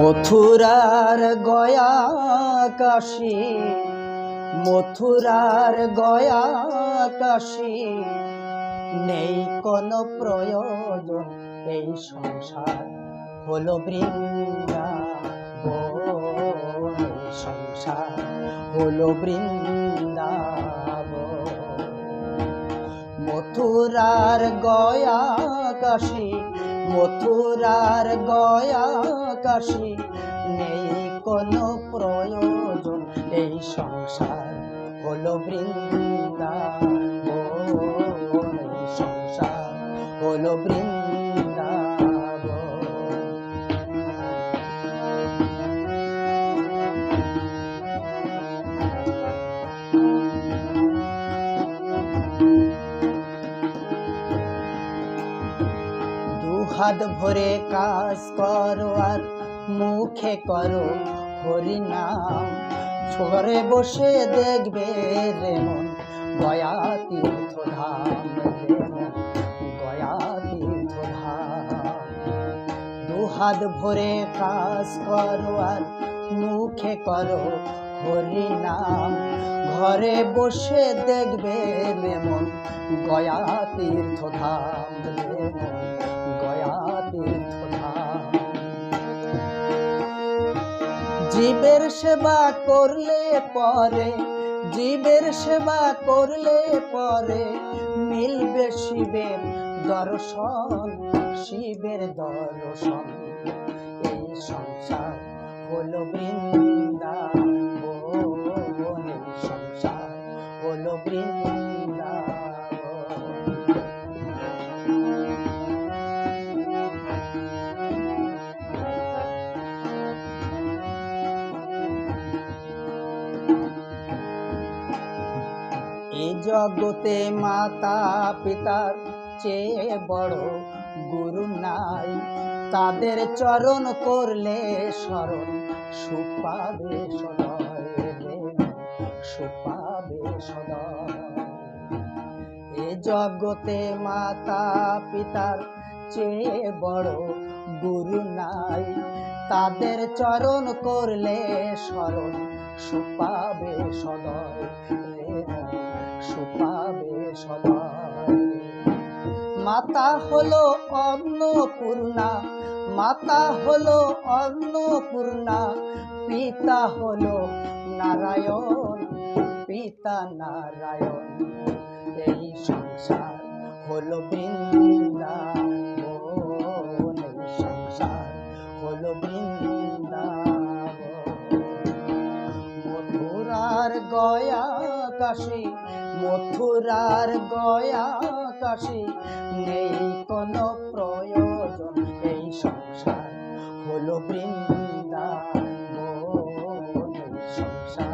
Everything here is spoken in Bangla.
মথুরার গয়া কাশী মথুরার গয়া কাশী নেই কোনো প্রয়োজন, এই সংসার হলো এই সংসার হলো বৃন্দাবন। মথুরার গয়া কাশী মথুরার গয়া কাশি। নেই কোনো প্রয়োজন এই সংসার হলো বৃন্দা ও সংসার হলো বৃন্দাবন। দুহাত ভরে কাজ করো আর মুখে করো হরি নাম ঘরে বসে দেখবে রেমন গয়া তীর্থ ধাম রেমন গয়া তীর্থ ধাম দুহাত ভরে কাজ করো আর মুখে করো হরি নাম ঘরে বসে দেখবে রেমন গয়া তীর্থ ধাম রেমন জীবের সেবা করলে পরে, জীবের সেবা করলে পরে মিলবে শিবের দর্শন শিবের দর্শন। এই সংসার হলো বৃন্দাবন। এ জগতে মাতা পিতার চেয়ে বড় গুরু নাই। তাদের চরণ করলে স্মরণ সুপাবে সদয় সুপাবে সদয়। এ জগতে মাতা পিতার চেয়ে বড় গুরু নাই। তাদের চরণ করলে স্মরণ সুপাবে সদয় রে মাতা হলো অন্নপূর্ণা, মাতা হলো অন্নপূর্ণা, পিতা হলো নারায়ণ, পিতা নারায়ণ। এই সংসার হলো বৃন্দাবন মথুরার গয়া কাশী মথুরার গয়া কাশি নেই কোনো প্রয়োজন এই সংসার। হলো বৃন্দা সংসার।